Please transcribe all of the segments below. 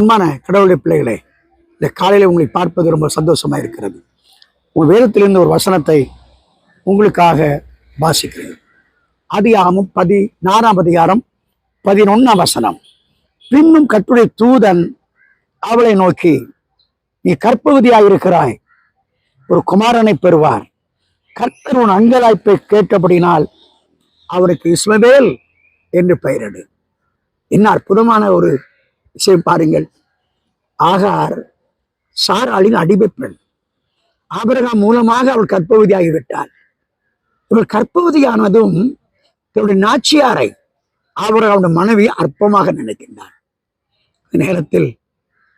அன்பான கடவுளுடைய பிள்ளைகளே இந்த காலையில் உங்களை பார்ப்பது ரொம்ப சந்தோஷமாக இருக்கிறது. உங்கள் வேதத்திலிருந்து ஒரு வசனத்தை உங்களுக்காக வாசிக்கிறேன். அதிகாரமும் பதி நாலாம் அதிகாரம் பதினொன்றாம் வசனம். பின்னும் கட்டுரை தூதன் அவளை நோக்கி நீ கற்பகுதியாக இருக்கிறாய். ஒரு குமாரனை பெறுவார். கர்த்தர் உன் அங்கலாய்ப்பை கேட்டபடினால் அவருக்கு இஸ்மவேல் என்று பெயரிடு. என்ன அற்புதமான ஒரு சரி பாருங்கள். ஆகார் சாராளின் அடிமை பெண் ஆபிரகாம் மூலமாக அவள் கற்பவதியாகிவிட்டாள். இவள் கற்பவதியானதும் தன்னுடைய நாச்சியாரை ஆபரகாவுடைய மனைவி அற்பமாக நினைக்கின்றார் நேரத்தில்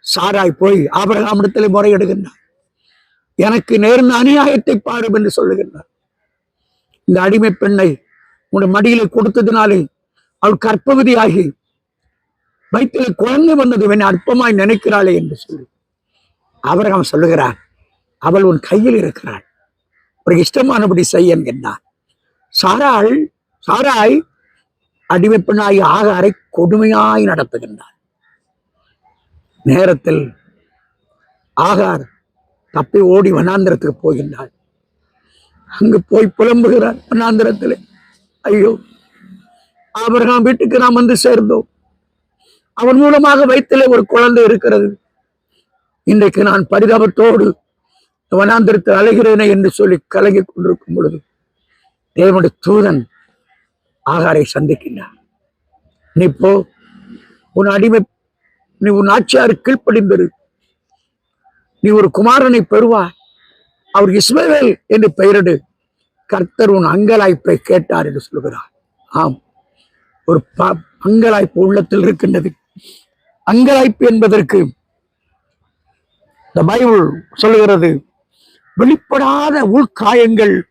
சாராய் போய் ஆபிரகாமிடத்தில் முறையிடுகின்றார் எனக்கு நேர்ந்த அநியாயத்தை பாரும் என்று சொல்லுகின்றார் இந்த அடிமை பெண்ணை உன்னுடைய மடியில கொடுத்ததினாலே அவள் கற்பவதியாகி வயிற்றில் குழந்தை வந்தது இவன் அற்பமாய் நினைக்கிறாளே என்று சொல்லி ஆபிரகாம் சொல்லுகிறார் அவள் உன் கையில் இருக்கிறாள். ஒரு இஷ்டமானபடி செய்ய என்கின்றான் சாராள் சாராய் அடிமை பெண்ணாகி ஆகாரை கொடுமையாய் நடத்துகின்றார் நேரத்தில் ஆகார் தப்பி ஓடி வனாந்திரத்துக்கு போகின்றாள் அங்கு போய் புலம்புகிறார் வனாந்திரத்திலே. ஐயோ அவர்கள் வீட்டுக்கு நாம் வந்து சேர்ந்தோம். அவன் மூலமாக வயிற்றிலே ஒரு குழந்தை இருக்கிறது. இன்றைக்கு நான் பரிதாபத்தோடு வனாந்திரத்தில் அலைகிறேனே என்று சொல்லி கலங்கிக் கொண்டிருக்கும் பொழுது தேவனுடைய தூதன் ஆகாரை சந்திக்கின்றார். நீ போ உன் அடிமை நீ உன் ஆட்சியார் கீழ்ப்படிந்திரு நீ ஒரு குமாரனை பெறுவாய். அவர் இஸ்மவேல் என்று பெயரிடு. கர்த்தர் உன் அங்கலாய்ப்பை கேட்டார் என்று சொல்கிறார் ஆம் ஒரு ப- அங்கலாய்ப்பு உள்ளத்தில் இருக்கின்றது. அங்கலாய்ப்பு என்பதற்கு இந்த பைபிள் சொல்லுகிறது வெளிப்படாத உள்காயங்கள்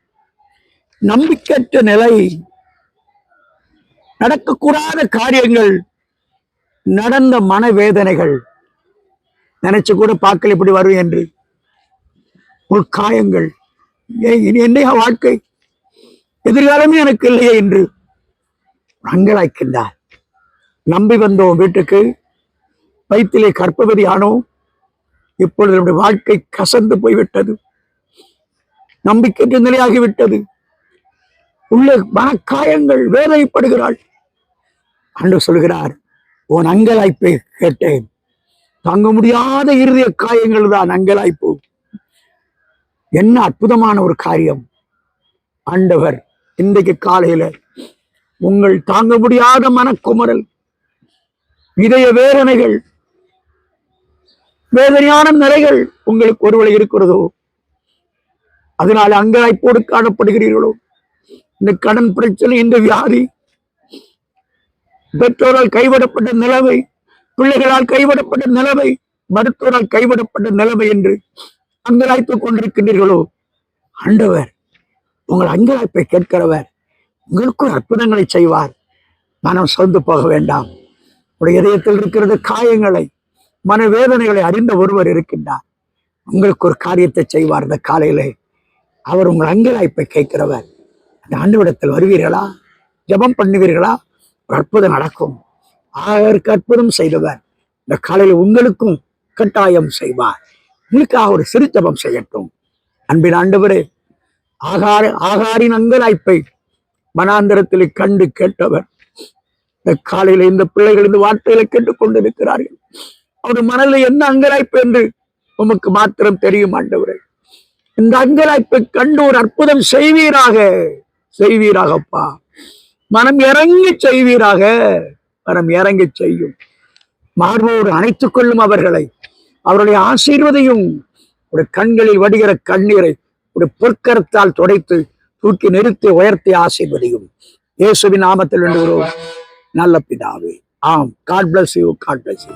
நம்பிக்கையற்ற நிலை நடக்கக்கூடாத காரியங்கள் நடந்த மனவேதனைகள். நினைச்சு கூட பார்க்கல இப்படி வரும் என்று. உள்காயங்கள். ஏன் இனி என்னையா வாழ்க்கை? எதிர்காலமே எனக்கு இல்லையே என்று அங்கலாய்க்கின்றார். நம்பி வந்தோம் வீட்டுக்கு. வயிற்றிலே கற்பவதி ஆனோம் இப்பொழுது நம்முடைய வாழ்க்கை கசந்து போய்விட்டது. நம்பிக்கைக்கு நிலையாகிவிட்டது. உள்ள மனக்காயங்கள் வேதனைப்படுகிறாள். அன்று சொல்கிறார் உன் அங்கலாய்ப்பை கேட்டேன். தாங்க முடியாத இறுதிய காயங்கள் தான் அங்கலாய்ப்பு. என்ன அற்புதமான ஒரு காரியம். ஆண்டவர் இன்றைக்கு காலையில உங்கள் தாங்க முடியாத மனக்குமரல் இதய வேதனைகள் வேதனையான நிலைகள் உங்களுக்கு ஒருவேளை இருக்கிறதோ அதனால் அங்காய்ப்போடு காணப்படுகிறீர்களோ? இந்த கடன் பிரச்சனை இந்த வியாதி பெற்றோரால் கைவிடப்பட்ட நிலைமை பிள்ளைகளால் கைவிடப்பட்ட நிலைமை மருத்துவரால் கைவிடப்பட்ட நிலைமை என்று அங்கலாய்த்துக் கொண்டிருக்கின்றீர்களோ? ஆண்டவர் உங்கள் அங்கலாய்ப்பை கேட்கிறவர் உங்களுக்கு ஒரு அற்புதங்களை செய்வார். மனம் சொந்து போக வேண்டாம். உடைய இதயத்தில் இருக்கிறது காயங்களை மனவேதனைகளை அறிந்த ஒருவர் இருக்கின்றார். உங்களுக்கு ஒரு காரியத்தை செய்வார். இந்த காலையிலே அவர் உங்கள் அங்கலாய்ப்பை கேட்கிறவர். அந்த ஆண்டுவிடத்தில் வருவீர்களா? ஜெபம் பண்ணுவீர்களா? ஒரு அற்புதம் நடக்கும். அவருக்கு அற்புதம் செய்தவர். இந்த காலையில் உங்களுக்கும் கட்டாயம் செய்வார். உங்களுக்காக ஒரு சிறு ஜெபம் செய்யட்டும். அன்பின் ஆண்டவரே ஆகார ஆகாரின் அங்கலாய்ப்பை மனாந்திரத்தில் கண்டு கேட்டவர். இந்த காலையில இந்த பிள்ளைகள் இந்த வார்த்தைகளை கேட்டுக்கொண்டிருக்கிறார்கள். அவர் மனதில் என்ன அங்கலாய்ப்பு என்று உமக்கு மாத்திரம் தெரியும் ஆண்டவரே. இந்த அங்கலாய்ப்பை கண்டு ஒரு அற்புதம் செய்வீராக செய்வீராகப்பா. மனம் இறங்கி செய்வீராக மனம் இறங்கி செய்யும். மார்போடு அணைத்துக் கொள்ளும் அவர்களை அவருடைய ஆசீர்வதையும் ஒரு கண்களில் வடிகிற கண்ணீரை ஒரு பொற்கரத்தால் துடைத்து தூக்கி நிறுத்தி உயர்த்தி ஆசீர்வதியும். இயேசுவின் நாமத்தில் வேண்டுகிறோம். நல்ல பிதாவே. ஆம். God bless you God bless you